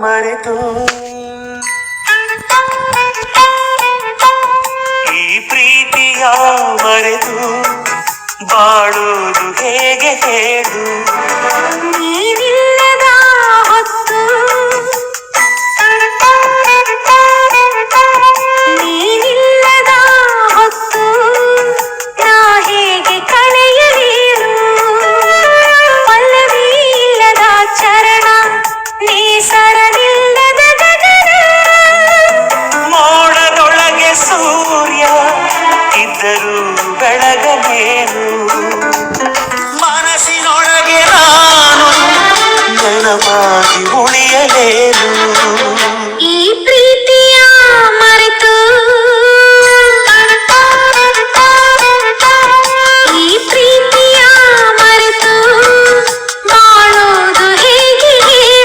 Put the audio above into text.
ಮರೆತು. ಈ ಪ್ರೀತಿಯ ಮರೆತು ಬಾಳುವುದು ಹೇಗೆ ಹೇಳು. ಇದ್ದರೂ ಬೆಳಗಲೇನು? ಮನಸ್ಸಿನೊಳಗೆ ನಾನು ನೆನಪಾಗಿ ಉಳಿಯಲೇನು?